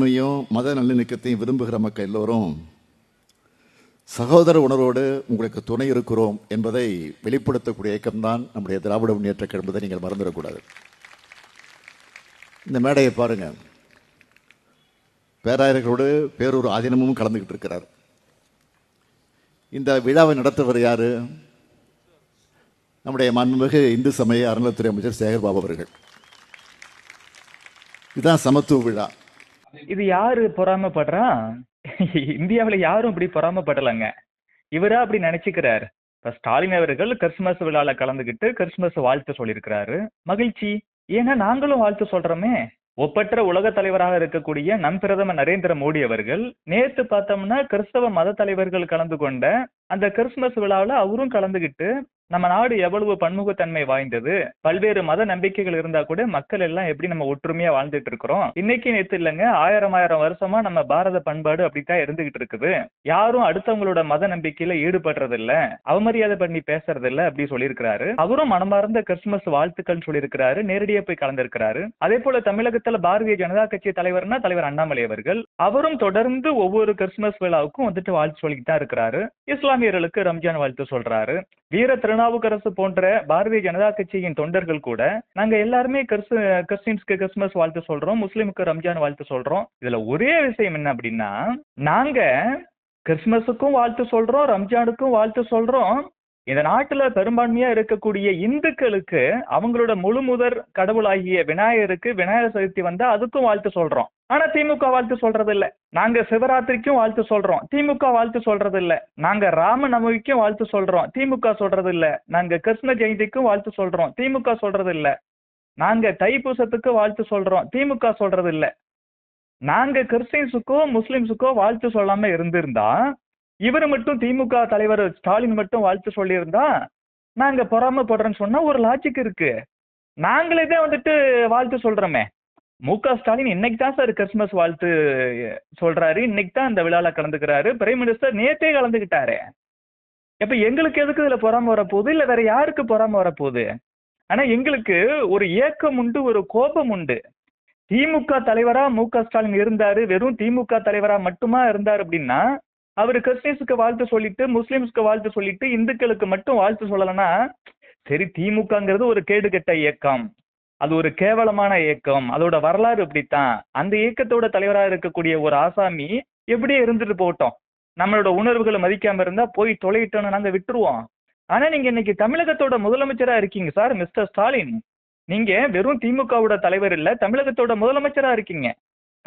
நன்மையும் மத நல்லிணக்கத்தையும் விரும்புகிற மக்கள் எல்லோரும் சகோதர உணர்வோடு உங்களுக்கு துணை இருக்கிறோம் என்பதை வெளிப்படுத்தக்கூடிய இயக்கம்தான் நம்முடைய திராவிட முன்னேற்ற கழகம் என்பதை நீங்கள் மறந்துடக்கூடாது. இந்த மேடையை பாருங்க. பேராயர்களோடு பேரூர் ஆதீனமும் கலந்துக்கிட்டு இருக்கிறார். இந்த விழாவை நடத்துவர் யாரு? நம்முடைய மண்மிகு இந்து சமய அறநிலைத்துறை அமைச்சர் சேகர்பாபு அவர்கள். இதுதான் சமத்துவ விழா. இது யாரு பொறாமப்படுறா? இந்தியாவில் யாரும் இப்படி பொறாமப்படலைங்க. இவரா அப்படி நினைச்சுக்கிறார். இப்ப ஸ்டாலின் அவர்கள் கிறிஸ்துமஸ் விழால கலந்துக்கிட்டு கிறிஸ்துமஸ் வாழ்த்து சொல்லியிருக்கிறாரு. மகிழ்ச்சி. ஏன்னா நாங்களும் வாழ்த்து சொல்றோமே? ஒப்பற்ற உலக தலைவராக இருக்கக்கூடிய நம் பிரதமர் நரேந்திர மோடி அவர்கள் நேத்து பார்த்தோம்னா கிறிஸ்தவ மத தலைவர்கள் கலந்து கொண்ட அந்த கிறிஸ்துமஸ் விழாவில் அவரும் கலந்துகிட்டு நம்ம நாடு எவ்வளவு பன்முகத்தன்மை வாய்ந்தது? பல்வேறு மத நம்பிக்கைகள் இருந்தா கூட மக்கள் எல்லாம் எப்படி நம்ம ஒற்றுமையா வாழ்ந்துட்டு இருக்கிறோம்? இன்னைக்கு நேத்து இல்லைங்க ஆயிரம் ஆயிரம் வருஷமா நம்ம பாரத பண்பாடு அப்படித்தான் இருந்துகிட்டு இருக்குது. யாரும் அடுத்தவங்களோட மத நம்பிக்கையில ஈடுபடுறது இல்ல அவமரியாதை பண்ணி பேசுறது இல்ல அப்படி சொல்லியிருக்கிறாரு. அவரும் மனமார்ந்த கிறிஸ்துமஸ் வாழ்த்துக்கள் சொல்லியிருக்கிறாரு. நேரடியா போய் கலந்திருக்கிறாரு. அதே போல தமிழகத்துல பாரதிய ஜனதா கட்சி தலைவர்னா தலைவர் அண்ணாமலை அவர்கள். அவரும் தொடர்ந்து ஒவ்வொரு கிறிஸ்துமஸ் விழாவுக்கும் வந்துட்டு வாழ்த்து சொல்லிட்டு தான் இருக்கிறாரு. இஸ்லாமியர்களுக்கு ரம்ஜான் வாழ்த்து சொல்றாரு. வீர திருநாவுக்கரசு போன்ற பாரதிய ஜனதா கட்சியின் தொண்டர்கள் கூட நாங்க எல்லாருமே கிறிஸ்து கிறிஸ்டின்ஸ்க்கு கிறிஸ்துமஸ் வாழ்த்து சொல்றோம் முஸ்லிமுக்கு ரம்ஜான் வாழ்த்து சொல்றோம். இதுல ஒரே விஷயம் என்ன அப்படின்னா நாங்க கிறிஸ்துமஸுக்கும் வாழ்த்து சொல்றோம் ரம்ஜானுக்கும் வாழ்த்து சொல்றோம். இந்த நாட்டுல பெரும்பான்மையா இருக்கக்கூடிய இந்துக்களுக்கு அவங்களோட முழு முதற் கடவுளாகிய விநாயகருக்கு விநாயகர் சதுர்த்தி வந்தா அதுக்கும் வாழ்த்து சொல்றோம். ஆனா திமுக வாழ்த்து சொல்றது இல்ல நாங்க சிவராத்திரிக்கும் வாழ்த்து சொல்றோம். திமுக வாழ்த்து சொல்றது இல்ல நாங்க ராம நவமிக்கும் வாழ்த்து சொல்றோம். திமுக சொல்றது இல்ல நாங்க கிருஷ்ண ஜெயந்திக்கும் வாழ்த்து சொல்றோம். திமுக சொல்றது இல்ல நாங்க தைப்பூசத்துக்கு வாழ்த்து சொல்றோம். திமுக சொல்றது இல்ல நாங்க கிறிஸ்டின்ஸுக்கோ முஸ்லிம்ஸுக்கோ வாழ்த்து சொல்லாம இருந்திருந்தா இவர் மட்டும் திமுக தலைவர் ஸ்டாலின் மட்டும் வாழ்த்து சொல்லியிருந்தா நாங்க பொறாமப்படுறோம்னு சொன்னா ஒரு லாஜிக் இருக்கு. நாங்களே தான் வந்துட்டு வாழ்த்து சொல்றோமே. மு க ஸ்டாலின் இன்னைக்கு தான் சார் கிறிஸ்துமஸ் வாழ்த்து சொல்றாரு. இன்னைக்கு தான் இந்த விழால கலந்துக்கிறாரு. பிரைம் மினிஸ்டர் நேத்தே கலந்துக்கிட்டாரு. இப்ப எங்களுக்கு எதுக்கு இதுல பொறாம வரப்போகுது? இல்ல வேற யாருக்கு பொறாம வரப்போகுது? ஆனா எங்களுக்கு ஒரு ஏக்கம் உண்டு ஒரு கோபம் உண்டு. திமுக தலைவரா மு க ஸ்டாலின் இருந்தாரு. வெறும் திமுக தலைவரா மட்டுமா இருந்தார் அப்படின்னா அவர் கிறிஸ்டின்ஸுக்கு வாழ்த்து சொல்லிட்டு முஸ்லிம்ஸ்க்கு வாழ்த்து சொல்லிட்டு இந்துக்களுக்கு மட்டும் வாழ்த்து சொல்லலைன்னா சரி திமுகங்கிறது ஒரு கேடுகெட்ட இயக்கம். அது ஒரு கேவலமான இயக்கம் அதோட வரலாறு இப்படித்தான். அந்த இயக்கத்தோட தலைவராக இருக்கக்கூடிய ஒரு ஆசாமி எப்படியே இருந்துட்டு போகட்டும். நம்மளோட உணர்வுகளை மதிக்காம இருந்தா போய் தொலையிட்டோன்னு நாங்க விட்டுருவோம். ஆனா நீங்க இன்னைக்கு தமிழகத்தோட முதலமைச்சரா இருக்கீங்க. Sir mister Stalin. நீங்க வெறும் திமுகவோட தலைவர் இல்ல தமிழகத்தோட முதலமைச்சரா இருக்கீங்க.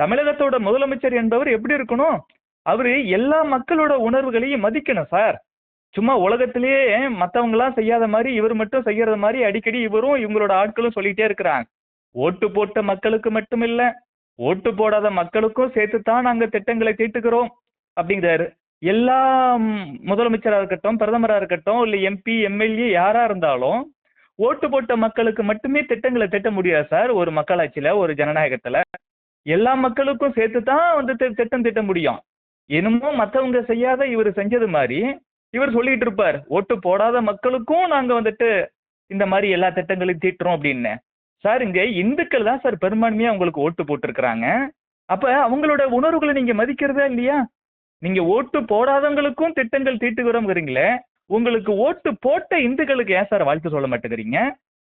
தமிழகத்தோட முதலமைச்சர் என்பவர் எப்படி இருக்கணும்? அவரு எல்லா மக்களோட உணர்வுகளையும் மதிக்கணும் சார். சும்மா உலகத்திலேயே மற்றவங்களாம் செய்யாத மாதிரி இவர் மட்டும் செய்யறது மாதிரி அடிக்கடி இவரும் இவங்களோட ஆட்களும் சொல்லிட்டே இருக்கிறாங்க. ஓட்டு போட்ட மக்களுக்கு மட்டும் இல்லை ஓட்டு போடாத மக்களுக்கும் சேர்த்து தான் திட்டங்களை தீட்டுக்கிறோம் அப்படிங்கிறாரு. எல்லா முதலமைச்சராக இருக்கட்டும் பிரதமராக இருக்கட்டும் இல்லை எம்பி எம்எல்ஏ யாரா இருந்தாலும் ஓட்டு போட்ட மக்களுக்கு மட்டுமே திட்டங்களை திட்ட முடியாது சார் ஒரு மக்களாட்சியில ஒரு ஜனநாயகத்துல. எல்லா மக்களுக்கும் சேர்த்து தான் வந்து திட்டம் திட்ட முடியும். என்னமோ மற்றவங்க செய்யாத இவர் செஞ்சது மாதிரி இவர் சொல்லிட்டு இருப்பார் ஓட்டு போடாத மக்களுக்கும் நாங்க வந்துட்டு இந்த மாதிரி எல்லா திட்டங்களையும் தீட்டுறோம் அப்படின்னு. சார் இங்க இந்துக்கள் தான் சார் பெரும்பான்மையா உங்களுக்கு ஓட்டு போட்டிருக்கிறாங்க. அப்ப அவங்களோட உணர்வுகளை நீங்க மதிக்கிறதா இல்லையா? நீங்க ஓட்டு போடாதவங்களுக்கும் திட்டங்கள் தீட்டுகிறோங்கிறீங்களே உங்களுக்கு ஓட்டு போட்ட இந்துக்களுக்கு ஏன் சார் வாழ்த்து சொல்ல மாட்டேங்கிறீங்க?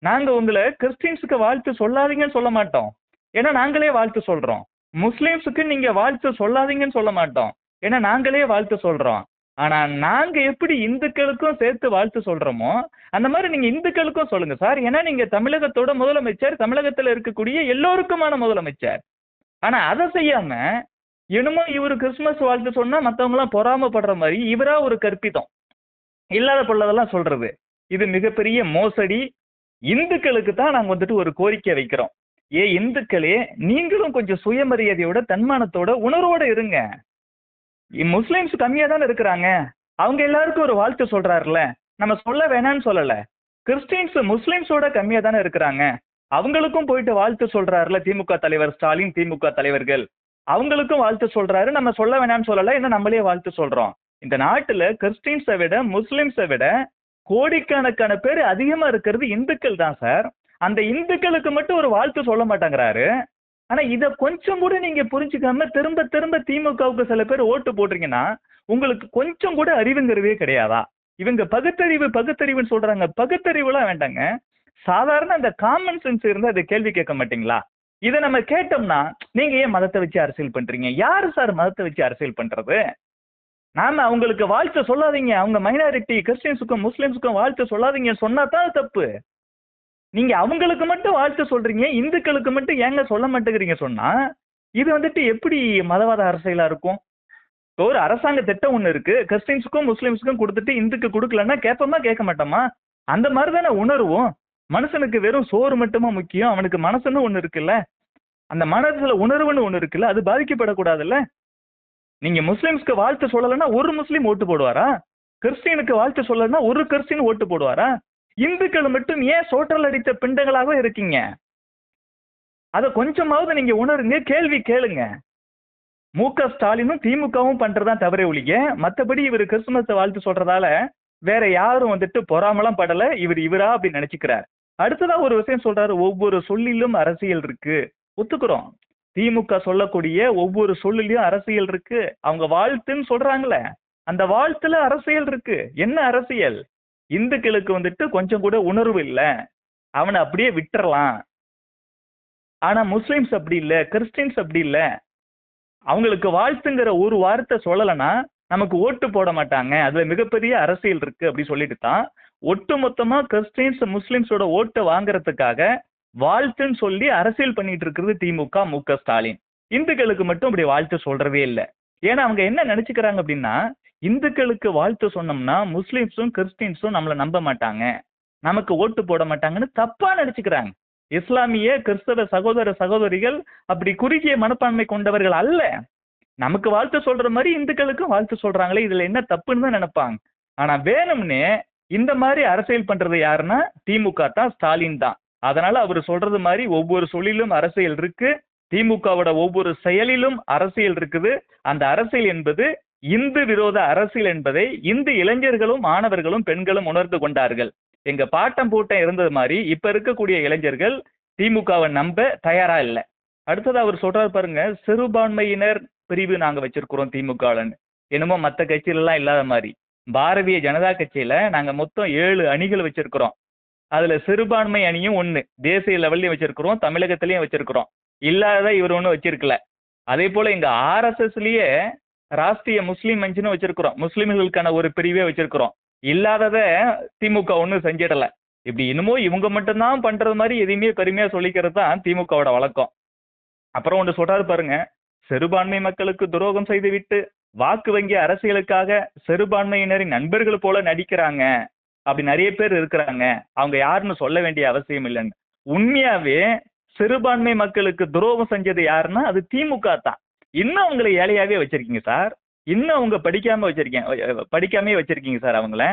நாங்க உங்களை கிறிஸ்டின்ஸுக்கு வாழ்த்து சொல்லாதீங்கன்னு சொல்ல மாட்டோம். ஏன்னா நாங்களே வாழ்த்து சொல்றோம். முஸ்லிம்ஸுக்கு நீங்க வாழ்த்து சொல்லாதீங்கன்னு சொல்ல மாட்டோம். ஏன்னா நாங்களே வாழ்த்து சொல்றோம். ஆனா நாங்க எப்படி இந்துக்களுக்கும் சேர்த்து வாழ்த்து சொல்றோமோ அந்த மாதிரி நீங்க இந்துக்களுக்கும் சொல்லுங்க சார். ஏன்னா நீங்க தமிழகத்தோட முதலமைச்சர் தமிழகத்துல இருக்கக்கூடிய எல்லோருக்குமான முதலமைச்சர். ஆனா அதை செய்யாம என்னமோ இவர் கிறிஸ்துமஸ் வாழ்த்து சொன்னா மத்தவங்க எல்லாம் பொறாமப்படுற மாதிரி இவரா ஒரு கற்பிதம். இல்லாத பொருளதெல்லாம் சொல்றது. இது மிகப்பெரிய மோசடி. இந்துக்களுக்கு தான் நாங்க வந்துட்டு ஒரு கோரிக்கை வைக்கிறோம். ஏ இந்துக்களே நீங்களும் கொஞ்சம் சுயமரியாதையோட தன்மானத்தோட உணர்வோட இருங்க. முஸ்லிம்ஸ் கம்மியா தானே இருக்கிறாங்க. அவங்க எல்லாருக்கும் ஒரு வாழ்த்து சொல்றாருல நம்ம சொல்ல வேணாம்னு சொல்லல. கிறிஸ்டின்ஸ் முஸ்லிம்ஸோட கம்மியா தானே இருக்கிறாங்க. அவங்களுக்கும் போயிட்டு வாழ்த்து சொல்றாருல திமுக தலைவர் ஸ்டாலின் திமுக தலைவர்கள். அவங்களுக்கும் வாழ்த்து சொல்றாரு. நம்ம சொல்ல வேணாம்னு சொல்லல என்ன நம்மளே வாழ்த்து சொல்றோம். இந்த நாட்டுல கிறிஸ்டின்ஸை விட முஸ்லிம்ஸை விட கோடிக்கணக்கான பேர் அதிகமா இருக்கிறது இந்துக்கள் தான் சார். அந்த இந்துக்களுக்கு மட்டும் ஒரு வாழ்த்து சொல்ல மாட்டேங்கிறாரு. ஆனா இத கொஞ்சம் கூட நீங்க புரிஞ்சுக்காம திரும்ப திரும்ப திமுகவுக்கு சில பேர் ஓட்டு போடுறீங்கன்னா உங்களுக்கு கொஞ்சம் கூட அறிவுங்கிறதே கிடையாதா? இவங்க பகுத்தறிவு பகுத்தறிவுன்னு சொல்றாங்க. பகுத்தறிவுலாம் வேண்டாங்க. சாதாரண அந்த காமன் சென்ஸ் இருந்தா அதை கேள்வி கேட்க மாட்டீங்களா? இதை நம்ம கேட்டோம்னா நீங்க ஏன் மதத்தை வச்சு அரசியல் பண்றீங்க? யாரு சார் மதத்தை வச்சு அரசியல் பண்றது? நாம அவங்களுக்கு வாழ்த்து சொல்லாதீங்க. அவங்க மைனாரிட்டி கிறிஸ்டின்ஸுக்கும் முஸ்லிம்ஸுக்கும் வாழ்த்து சொல்லாதீங்க சொன்னா தான் தப்பு. நீங்க அவங்களுக்கு மட்டும் வாழ்த்து சொல்றீங்க இந்துக்களுக்கு மட்டும் ஏங்க சொல்ல மாட்டேங்கிறீங்க சொன்னா இது வந்துட்டு எப்படி மதவாத அரசியலா இருக்கும்? ஒரு அரசாங்க திட்டம் ஒண்ணு இருக்கு. கிறிஸ்டின்ஸுக்கும் முஸ்லிம்ஸுக்கும் கொடுத்துட்டு இந்துக்கு கொடுக்கலன்னா கேட்போமா கேட்க மாட்டோமா? அந்த மாதிரி தானே உணர்வும். மனுஷனுக்கு வெறும் சோறு மட்டுமா முக்கியம்? அவனுக்கு மனசுன்னு ஒண்ணு இருக்குல்ல? அந்த மனசுல உணர்வுன்னு ஒண்ணு இருக்குல்ல? அது பாதிக்கப்படக்கூடாதுல்ல? நீங்க முஸ்லிம்ஸ்க்கு வாழ்த்து சொல்லலைன்னா ஒரு முஸ்லீம் ஓட்டு போடுவாரா? கிறிஸ்டியனுக்கு வாழ்த்து சொல்லலைன்னா ஒரு கிறிஸ்டின் ஓட்டு போடுவாரா? இந்துக்கள் மட்டும் ஏன் சோற்றல் அடித்த பிண்டங்களாக இருக்கீங்க? அதை கொஞ்சமாவது நீங்க உணருங்க கேள்வி கேளுங்க. மு க ஸ்டாலினும் திமுகவும் பண்றதுதான் தவறே ஒழிய மத்தபடி இவர் கிறிஸ்துமஸ் வாழ்த்து சொல்றதால வேற யாரும் வந்துட்டு பொறாமலாம் படல இவர் இவரா அப்படின்னு நினைச்சுக்கிறார். அடுத்ததா ஒரு விஷயம் சொல்றாரு ஒவ்வொரு சொல்லிலும் அரசியல் இருக்கு. ஒத்துக்கிறோம். திமுக சொல்லக்கூடிய ஒவ்வொரு சொல்லிலையும் அரசியல் இருக்கு. அவங்க வாழ்த்துன்னு சொல்றாங்களே அந்த வாழ்த்துல அரசியல் இருக்கு. என்ன அரசியல்? இந்துக்களுக்கு வந்துட்டு கொஞ்சம் கூட உணர்வு இல்லை. அவனை அப்படியே விட்டுறலாம். ஆனா முஸ்லிம்ஸ் அப்படி இல்ல கிறிஸ்டின்ஸ் அப்படி இல்ல. அவங்களுக்கு வாழ்த்துங்கிற ஒரு வார்த்தை சொல்லலைன்னா நமக்கு ஓட்டு போட மாட்டாங்க. அதுல மிகப்பெரிய அரசியல் இருக்கு அப்படி சொல்லிட்டு தான் ஒட்டு மொத்தமா கிறிஸ்டின்ஸ் முஸ்லிம்ஸோட ஓட்டை வாங்குறதுக்காக வாழ்த்துன்னு சொல்லி அரசியல் பண்ணிட்டு இருக்கிறது திமுக மு க ஸ்டாலின். இந்துக்களுக்கு மட்டும் அப்படி வாழ்த்து சொல்றதே இல்லை. ஏன்னா அவங்க என்ன நினைச்சுக்கிறாங்க அப்படின்னா இந்துக்களுக்கு வாழ்த்து சொன்னோம்னா முஸ்லிம்ஸும் கிறிஸ்டின்ஸும் நம்மளை நம்ப மாட்டாங்க. நமக்கு ஓட்டு போட மாட்டாங்கன்னு தப்பா நினைச்சுக்கிறாங்க இஸ்லாமிய கிறிஸ்தவ சகோதர சகோதரிகள் அப்படி குறுகிய மனப்பான்மை கொண்டவர்கள் அல்ல. நமக்கு வாழ்த்து சொல்ற மாதிரி இந்துக்களுக்கும் வாழ்த்து சொல்றாங்களே இதுல என்ன தப்புன்னு தான் நினைப்பாங்க. ஆனா வேணும்னே இந்த மாதிரி அரசியல் பண்றது யாருன்னா திமுக தான் ஸ்டாலின் தான். அதனால அவர் சொல்றது மாதிரி ஒவ்வொரு சொல்லிலும் அரசியல் இருக்கு. திமுகவோட ஒவ்வொரு செயலிலும் அரசியல் இருக்குது. அந்த அரசியல் என்பது இந்து விரோத அரசியல் என்பதை இந்து இளைஞர்களும் மாணவர்களும் பெண்களும் உணர்ந்து கொண்டார்கள். எங்க பாட்டம் பூட்டம் இருந்தது மாதிரி இப்ப இருக்கக்கூடிய இளைஞர்கள் திமுகவை நம்ப தயாரா இல்லை. அடுத்தது அவர் சொல்றாரு பாருங்க சிறுபான்மையினர் பிரிவு நாங்க வச்சிருக்கிறோம் திமுகலன்னு. என்னமோ மற்ற கட்சியில எல்லாம் இல்லாத மாதிரி. பாரதிய ஜனதா கட்சியில நாங்க மொத்தம் ஏழு அணிகள் வச்சிருக்கிறோம். அதுல சிறுபான்மை அணியும் ஒண்ணு. தேசிய லெவல்லையும் வச்சிருக்கிறோம் தமிழகத்திலயும் வச்சிருக்கிறோம். இல்லாத இவர் ஒன்றும் வச்சிருக்கல. அதே போல எங்க ஆர்எஸ்எஸ்லயே ராஷ்டிரிய முஸ்லீம் மஞ்சுன்னு வச்சிருக்கிறோம். முஸ்லீம்களுக்கான ஒரு பிரிவே வச்சிருக்கிறோம். இல்லாதத திமுக ஒன்றும் செஞ்சிடல. இப்படி இன்னமும் இவங்க மட்டும்தான் பண்றது மாதிரி எதையுமே பெருமையா சொல்லிக்கிறது தான் திமுகவோட வழக்கம். அப்புறம் ஒன்று சொல்றாரு பாருங்க. சிறுபான்மை மக்களுக்கு துரோகம் செய்துவிட்டு வாக்கு வங்கி அரசியலுக்காக சிறுபான்மையினரின் நண்பர்கள் போல நடிக்கிறாங்க. அப்படி நிறைய பேர் இருக்கிறாங்க. அவங்க யாருன்னு சொல்ல வேண்டிய அவசியம் இல்லைன்னு. உண்மையாவே சிறுபான்மை மக்களுக்கு துரோகம் செஞ்சது யாருன்னா அது திமுக தான். இன்னும் அவங்களை ஏழையாவே வச்சிருக்கீங்க சார். இன்னும் அவங்க படிக்காம வச்சிருக்கீங்க படிக்காமே வச்சிருக்கீங்க சார் அவங்கள.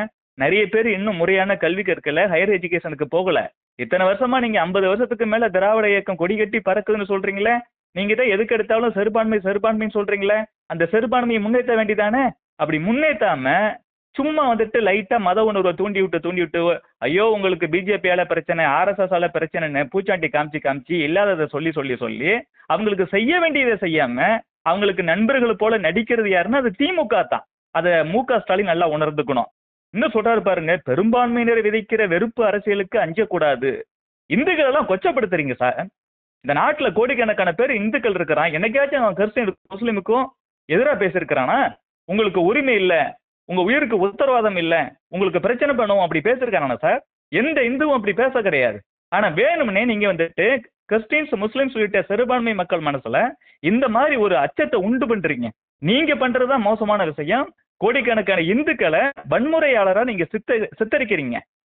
நிறைய பேர் இன்னும் முறையான கல்வி கற்கல ஹையர் எஜுகேஷனுக்கு போகல. இத்தனை வருஷமா நீங்க ஐம்பது வருஷத்துக்கு மேல திராவிட இயக்கம் கொடி கட்டி பறக்குதுன்னு சொல்றீங்களே? நீங்க தான் எதுக்கு எடுத்தாலும் சிறுபான்மை சிறுபான்மைன்னு சொல்றீங்களே? அந்த சிறுபான்மையை முன்னேற்ற வேண்டிதானே அப்படி முன்னேற்றாம சும்மா வந்துட்டு லைட்டா மத உணர்வை தூண்டி விட்டு தூண்டி விட்டு ஐயோ உங்களுக்கு பிஜேபியால பிரச்சனை ஆர்எஸ்எஸ் ஆல பிரச்சனைன்னு பூச்சாண்டி காமிச்சு காமிச்சு இல்லாததை சொல்லி சொல்லி சொல்லி அவங்களுக்கு செய்ய வேண்டியதை செய்யாம அவங்களுக்கு நண்பர்களை போல நடிக்கிறது யாருன்னா அது திமுக தான். அதை மு க ஸ்டாலின் நல்லா உணர்ந்துக்கணும். இன்னும் சொல்றாரு பாருங்க பெரும்பான்மையினர் விதைக்கிற வெறுப்பு அரசியலுக்கு அஞ்சக்கூடாது. இந்துக்கள் எல்லாம் கொச்சப்படுத்துறீங்க சார். இந்த நாட்டுல கோடிக்கணக்கான பேர் இந்துக்கள் இருக்கிறான். என்னைக்காச்சும் அவன் கிறிஸ்டின் முஸ்லீமுக்கும் எதிராக பேசியிருக்கிறானா? உங்களுக்கு உரிமை இல்லை. உங்க உயிருக்கு உத்தரவாதம் இல்லை. உங்களுக்கு பிரச்சனை பண்ணுவோம். அப்படி பேசியிருக்கானா சார்? எந்த இந்துவும் அப்படி பேச கிடையாது. ஆனா வேணும்னே நீங்க வந்துட்டு கிறிஸ்டின்ஸ் முஸ்லிம்ஸ் உள்ளிட்ட சிறுபான்மை மக்கள் மனசுல இந்த மாதிரி ஒரு அச்சத்தை உண்டு பண்றீங்க. நீங்க பண்றதுதான் மோசமான விஷயம். கோடிக்கணக்கான இந்துக்களை வன்முறையாளரா நீங்க சித்த சித்தரிக்கிறீங்க.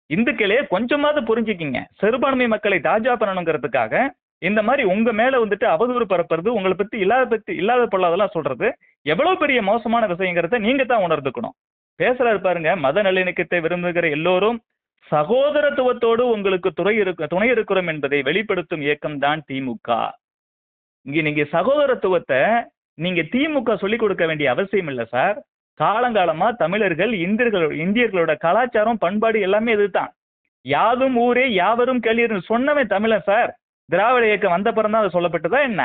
இந்துக்களே கொஞ்சமாவது புரிஞ்சுக்கிங்க. சிறுபான்மை மக்களை தாஜா பண்ணணுங்கிறதுக்காக இந்த மாதிரி உங்க மேல வந்துட்டு அவதூறு பரப்புறது உங்களை பத்தி இல்லாத பத்தி இல்லாத பொல்லாதெல்லாம் சொல்றது எவ்வளவு பெரிய மோசமான விஷயங்கிறத நீங்க தான் உணர்ந்துக்கணும். பேசுறாரு பாருங்க மத நல்லிணக்கத்தை விரும்புகிற எல்லோரும் சகோதரத்துவத்தோடு உங்களுக்கு துறை இருக்க துணை இருக்கிறோம் என்பதை வெளிப்படுத்தும் இயக்கம் தான் திமுக. இங்க நீங்க சகோதரத்துவத்தை நீங்க திமுக சொல்லிக் கொடுக்க வேண்டிய அவசியம் இல்லை சார். காலங்காலமா தமிழர்கள் இந்தியர்கள் இந்தியர்களோட கலாச்சாரம் பண்பாடு எல்லாமே இதுதான். யாதும் ஊரே யாவரும் கேளீர்னு சொன்னவன் தமிழன் சார். திராவிட இயக்கம் வந்த பிறந்தான் தான் அது சொல்லப்பட்டதா என்ன?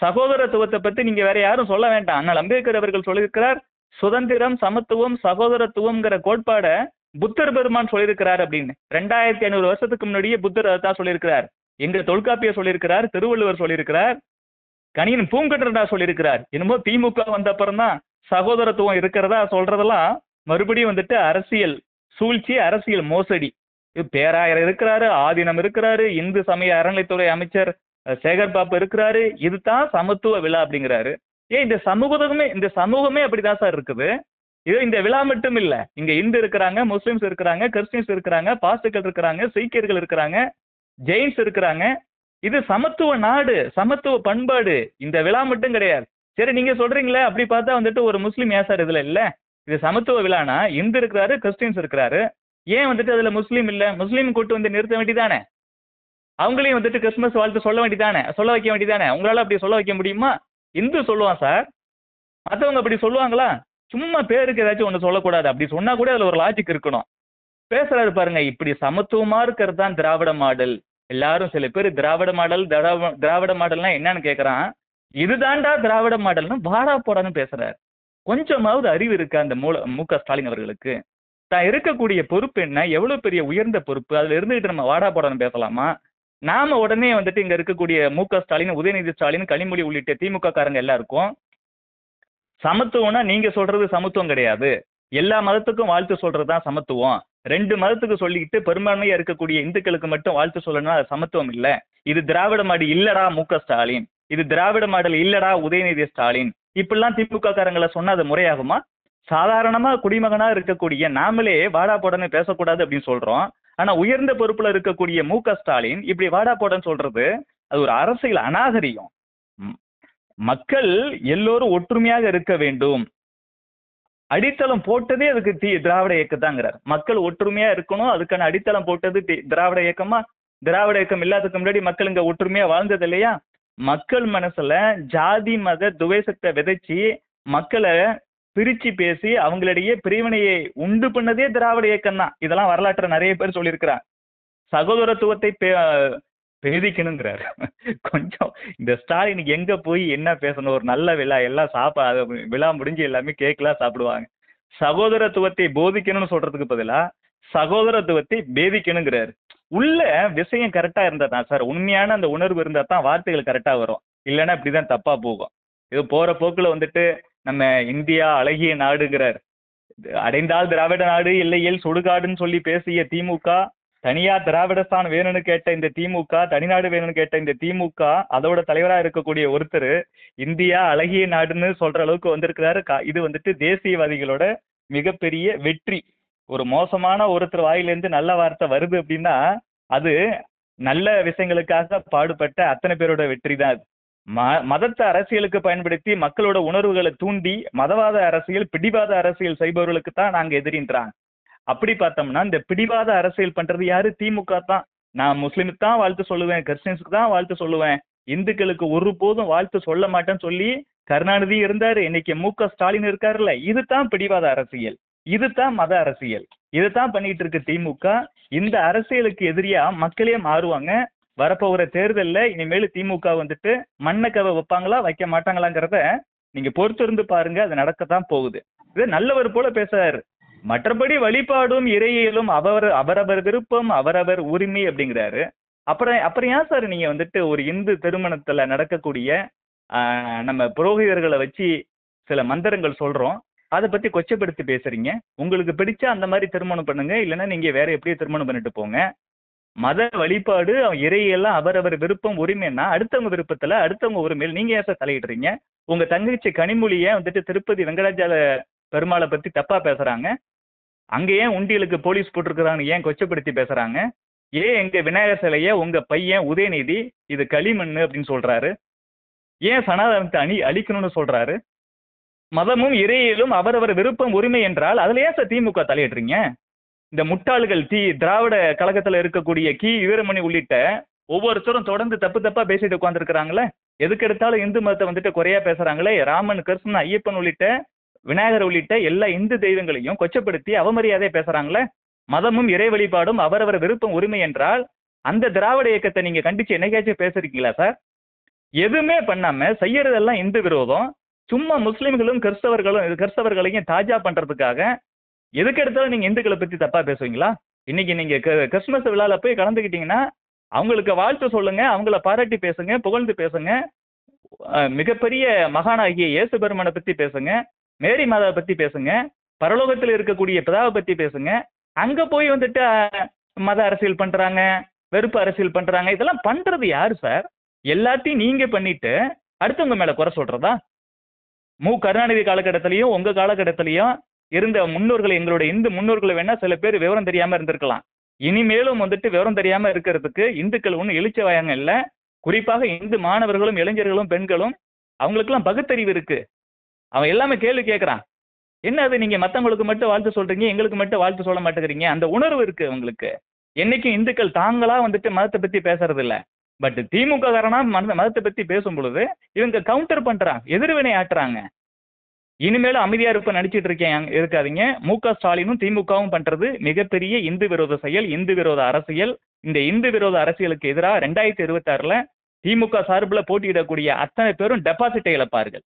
சகோதரத்துவத்தை பத்தி நீங்க வேற யாரும் சொல்ல வேண்டாம். அண்ணல் அம்பேத்கர் அவர்கள் சொல்லியிருக்கிறார் சுதந்திரம் சமத்துவம் சகோதரத்துவம்ங்கிற கோட்பாடை புத்தர் பெருமான் சொல்லியிருக்கிறார் அப்படின்னு. ரெண்டாயிரத்தி ஐநூறு வருஷத்துக்கு முன்னாடியே புத்தர் அதான் சொல்லியிருக்கிறார். எங்க தொல்காப்பியர் சொல்லியிருக்கிறார் திருவள்ளுவர் சொல்லியிருக்கிறார் கணியன் பூங்கட்டரடா சொல்லியிருக்கிறார். என்னமோ திமுக வந்த அப்புறம் தான் சகோதரத்துவம் இருக்கிறதா சொல்றதெல்லாம் மறுபடியும் வந்துட்டு அரசியல் சூழ்ச்சி அரசியல் மோசடி. இது பேராயர் இருக்கிறாரு ஆதீனம் இருக்கிறாரு இந்து சமய அறநிலைத்துறை அமைச்சர் சேகர் பாபு இருக்கிறாரு. இதுதான் சமத்துவ விழா அப்படிங்கிறாரு. ஏன் இந்த சமூகமே இந்த சமூகமே அப்படிதான் சார் இருக்குது. இது இந்த விழா மட்டும் இல்ல. இங்க இந்து இருக்கிறாங்க முஸ்லிம்ஸ் இருக்கிறாங்க கிறிஸ்டின்ஸ் இருக்கிறாங்க பாஸ்துக்கள் இருக்கிறாங்க சீக்கியர்கள் இருக்கிறாங்க ஜெயின்ஸ் இருக்கிறாங்க. இது சமத்துவ நாடு சமத்துவ பண்பாடு. இந்த விழா மட்டும் கிடையாது. சரி நீங்க சொல்றீங்களே அப்படி பார்த்தா வந்துட்டு ஒரு முஸ்லீம் ஏன் சார் இதுல இல்ல? இது சமத்துவ விழானா? இந்து இருக்கிறாரு கிறிஸ்டின்ஸ் இருக்கிறாரு. ஏன் வந்துட்டு அதுல முஸ்லீம் இல்ல? முஸ்லீம் கூட்டு வந்து நிறுத்த வேண்டியதானே அவங்களையும் வந்துட்டு கிறிஸ்மஸ் வாழ்த்து சொல்ல வேண்டியதானே சொல்ல வைக்க வேண்டியதானே உங்களால அப்படி சொல்ல வைக்க முடியுமா? இந்து சொல்லுவான் சார். மற்றவங்க அப்படி சொல்லுவாங்களா? சும்மா பேருக்கு ஏதாச்சும் ஒன்று சொல்லக்கூடாது. அப்படி சொன்னா கூட அதுல ஒரு லாஜிக் இருக்கணும். பேசுறாரு பாருங்க இப்படி சமத்துவமா இருக்கிறது தான் திராவிட மாடல். எல்லாரும் சில பேர் திராவிட மாடல் திராவிட திராவிட மாடல்னா என்னன்னு கேட்குறான் இதுதான்டா திராவிட மாடல்னு வாடா போடான்னு பேசுறாரு. கொஞ்சமாவது அறிவு இருக்கு அந்த மூல மு க ஸ்டாலின் அவர்களுக்கு? தான் இருக்கக்கூடிய பொறுப்பு என்ன? எவ்வளவு பெரிய உயர்ந்த பொறுப்பு? அதுல இருந்துகிட்டு நம்ம வாடா போடான்னு பேசலாமா? நாம உடனே வந்துட்டு இங்க இருக்கக்கூடிய மு க ஸ்டாலின் உதயநிதி ஸ்டாலின் கனிமொழி உள்ளிட்ட திமுக காரங்க எல்லாருக்கும் சமத்துவம்னா நீங்க சொல்றது சமத்துவம் கிடையாது. எல்லா மதத்துக்கும் வாழ்த்து சொல்றது தான் சமத்துவம். ரெண்டு மதத்துக்கு சொல்லிக்கிட்டு பெரும்பான்மையா இருக்கக்கூடிய இந்துக்களுக்கு மட்டும் வாழ்த்து சொல்லணும்னா அது சமத்துவம் இல்ல. இது திராவிட மாடு இல்லடா மு ஸ்டாலின். இது திராவிட மாடல் இல்லடா உதயநிதி ஸ்டாலின். இப்படிலாம் திமுக காரங்களை சொன்னா அது முறையாகுமா? சாதாரணமா குடிமகனா இருக்கக்கூடிய நாமளே வாடா போடன்னு பேசக்கூடாது அப்படின்னு சொல்றோம். ஆனா உயர்ந்த பொறுப்புல இருக்கக்கூடிய மு ஸ்டாலின் இப்படி வாடா போடன்னு சொல்றது அது ஒரு அரசியல் அநாகரிகம். ம். மக்கள் எல்லோரும் ஒற்றுமையாக இருக்க வேண்டும். அடித்தளம் போட்டதே அதுக்கு தி திராவிட இயக்கத்தாங்கிறார். மக்கள் ஒற்றுமையா இருக்கணும் அதுக்கான அடித்தளம் போட்டது தி- திராவிட இயக்கமா? திராவிட இயக்கம் இல்லாததுக்கு முன்னாடி மக்கள் இங்க ஒற்றுமையா வாழ்ந்தது இல்லையா? மக்கள் மனசுல ஜாதி மத துவேசத்தை விதைச்சி மக்களை பிரிச்சு பேசி அவங்களிடையே பிரிவினையை உண்டு பண்ணதே திராவிட இயக்கம் தான் இதெல்லாம் வரலாற்றுல நிறைய பேர் சொல்லியிருக்கிறாங்க. சகோதரத்துவத்தை பேதிக்கணுங்கிறாரு. கொஞ்சம் இந்த ஸ்டாலினுக்கு எங்க போய் என்ன பேசணும்? ஒரு நல்ல விழா எல்லாம் சாப்பா விழா முடிஞ்சு எல்லாமே கேக்கெல்லாம் சாப்பிடுவாங்க. சகோதரத்துவத்தை போதிக்கணும்னு சொல்றதுக்கு பதிலா சகோதரத்துவத்தை பேதிக்கணுங்கிறாரு. உள்ள விஷயம் கரெக்டா இருந்தா தான் சார். உண்மையான அந்த உணர்வு இருந்தா தான் வார்த்தைகள் கரெக்டா வரும். இல்லைன்னா இப்படிதான் தப்பா போகும். இது போற போக்குல வந்துட்டு நம்ம இந்தியா அழகிய நாடுங்கிறார். அடைந்தால் திராவிட நாடு இல்லையேல் சுடுகாடுன்னு சொல்லி பேசிய திமுக தனியா திராவிடஸ்தான் வேணும்னு கேட்ட இந்த திமுக தனிநாடு வேணும்னு கேட்ட இந்த திமுக அதோட தலைவரா இருக்கக்கூடிய ஒருத்தர் இந்தியா அழகிய நாடுன்னு சொல்ற அளவுக்கு வந்திருக்கிறாரு. கா- இது வந்துட்டு தேசியவாதிகளோட மிகப்பெரிய வெற்றி. ஒரு மோசமான ஒருத்தர் வாயிலிருந்து நல்ல வார்த்தை வருது அப்படின்னா அது நல்ல விஷயங்களுக்காக பாடுபட்ட அத்தனை பேரோட வெற்றி தான் அது. ம- மதத்தை அரசியலுக்கு பயன்படுத்தி மக்களோட உணர்வுகளை தூண்டி மதவாத அரசியல் பிடிவாத அரசியல் செய்பவர்களுக்கு தான் நாங்க எதிரின்றாங்க. அப்படி பார்த்தோம்னா இந்த பிடிவாத அரசியல் பண்றது யாரு? திமுக தான். நான் முஸ்லிமுக்கு தான் வாழ்த்து சொல்லுவேன் கிறிஸ்டின்ஸுக்கு தான் வாழ்த்து சொல்லுவேன். இந்துக்களுக்கு ஒருபோதும் வாழ்த்து சொல்ல மாட்டேன்னு சொல்லி கருணாநிதி இருந்தாரு. இன்னைக்கு மு க ஸ்டாலின் இருக்காருல்ல இதுதான் பிடிவாத அரசியல். இதுதான் மத அரசியல். இதுதான் பண்ணிட்டு இருக்கு திமுக. இந்த அரசியலுக்கு எதிரியா மக்களே மாறுவாங்க. வரப்போகிற தேர்தலில் இனிமேல் திமுக வந்துட்டு மண்ணக்கவை வைப்பாங்களா வைக்க மாட்டாங்களாங்கிறத நீங்க பொறுத்திருந்து பாருங்க. அது நடக்கத்தான் போகுது. இது நல்லவர் போல பேசுறாரு. மற்றபடி வழிபாடும் இறையியலும் அவர் அவரவர் விருப்பம் அவரவர் உரிமை அப்படிங்கிறாரு. அப்புறம் அப்புறம் ஏன் சார் நீங்க வந்துட்டு ஒரு இந்து திருமணத்துல நடக்கக்கூடிய நம்ம புரோகிதர்களை வச்சு சில மந்திரங்கள் சொல்றோம். அதை பத்தி கொச்சப்படுத்தி பேசுறீங்க. உங்களுக்கு பிடிச்சா அந்த மாதிரி திருமணம் பண்ணுங்க. இல்லைன்னா நீங்க வேற எப்படியோ திருமணம் பண்ணிட்டு போங்க. மத வழிபாடு இறையெல்லாம் அவரவர் விருப்பம் உரிமைன்னா அடுத்தவங்க விருப்பத்துல அடுத்தவங்க உரிமையில் நீங்க ஏன் சார் தலையிடுறீங்க? உங்க தங்கச்சி கனிமொழிய வந்துட்டு திருப்பதி வெங்கடாஜல பெருமாளை பத்தி தப்பா பேசுறாங்க. அங்க ஏன் உண்டியலுக்கு போலீஸ் போட்டிருக்கிறாங்க ஏன் கொச்சப்படுத்தி பேசுறாங்க? ஏன் எங்க விநாயகர் சிலைய உங்க பையன் உதயநிதி இது களிமண் அப்படின்னு சொல்றாரு. ஏன் சனாதனத்தை அணி அழிக்கணும்னு சொல்றாரு? மதமும் இறையிலும் அவரவர் விருப்பம் உரிமை என்றால் அதுல ஏன் சார் திமுக தலையிடுறீங்க? இந்த முட்டாள்கள் தி திராவிட கழகத்துல இருக்கக்கூடிய கி. வீரமணி உள்ளிட்ட ஒவ்வொருத்தரும் தொடர்ந்து தப்பு தப்பா பேசிட்டு உட்காந்துருக்காங்களே எதுக்கு எடுத்தாலும் இந்து மதத்தை வந்துட்டு குறையா பேசுறாங்களே? ராமன் கிருஷ்ணன் ஐயப்பன் உள்ளிட்ட விநாயகர் உள்ளிட்ட எல்லா இந்து தெய்வங்களையும் கொச்சப்படுத்தி அவமரியாதை பேசுறாங்களே? மதமும் இறை வழிபாடும் அவரவர் விருப்பம் உரிமை என்றால் அந்த திராவிட இயக்கத்தை நீங்க கண்டிச்சு என்னைக்காச்சும் பேசுறீங்களா சார் எதுவுமே பண்ணாம செய்யறதெல்லாம் இந்து விரோதம். சும்மா முஸ்லிம்களும் கிறிஸ்தவர்களும் இது கிறிஸ்தவர்களையும் தாஜா பண்றதுக்காக எதுக்கு எடுத்தாலும் நீங்க இந்துக்களை பத்தி தப்பா பேசுவீங்களா? இன்னைக்கு நீங்க க- கிறிஸ்துமஸ் விழால போய் கலந்துக்கிட்டீங்கன்னா அவங்களுக்கு வாழ்த்து சொல்லுங்க அவங்கள பாராட்டி பேசுங்க புகழ்ந்து பேசுங்க மிகப்பெரிய மகானாகிய இயேசு பெருமனை பத்தி பேசுங்க. மேரி மாதாவை பற்றி பேசுங்க பரலோகத்தில் இருக்கக்கூடிய பிதாவை பற்றி பேசுங்க அங்கே போய் வந்துட்டு மத அரசியல் பண்ணுறாங்க வெறுப்பு அரசியல் பண்ணுறாங்க இதெல்லாம் பண்ணுறது யாரு சார்? எல்லாத்தையும் நீங்கள் பண்ணிட்டு அடுத்தவங்க மேலே குறை சொல்கிறதா மு. கருணாநிதி காலகட்டத்திலையும் உங்கள் காலகட்டத்திலையும் இருந்த முன்னோர்கள் எங்களுடைய இந்து முன்னோர்களை வேணால் சில பேர் விவரம் தெரியாமல் இருந்திருக்கலாம். இனிமேலும் வந்துட்டு விவரம் தெரியாமல் இருக்கிறதுக்கு இந்துக்கள் ஒன்றும் எழுச்ச எழுச்சவாயங்க இல்லை. குறிப்பாக இந்து மாணவர்களும் இளைஞர்களும் பெண்களும் அவங்களுக்கெல்லாம் பகுத்தறிவு இருக்குது அவன் எல்லாமே கேள்வி கேட்கறான் என்ன அது நீங்க மத்தவங்களுக்கு மட்டும் வாழ்த்து சொல்றீங்க எங்களுக்கு மட்டும் வாழ்த்து சொல்ல மாட்டேங்கிறீங்க? அந்த உணர்வு இருக்கு உங்களுக்கு என்னைக்கும் இந்துக்கள் தாங்களா வந்துட்டு மதத்தை பத்தி பேசுறது இல்ல பட் திமுக காரனா மத மதத்தை பத்தி பேசும் பொழுது இவங்க கவுண்டர் பண்றாங்க எதிர்வினை ஆட்டுறாங்க. இனிமேலும் அமைதியா இருப்ப நடிச்சிட்டு இருக்கேன் இருக்காதீங்க. மு க ஸ்டாலினும் திமுகவும் பண்றது மிகப்பெரிய இந்து விரோத செயல் இந்து விரோத அரசியல். இந்த இந்து விரோத அரசியலுக்கு எதிராக ரெண்டாயிரத்தி இருபத்தி ஆறுல திமுக சார்பில் போட்டியிடக்கூடிய அத்தனை பேரும் டெபாசிட்டை இழப்பார்கள்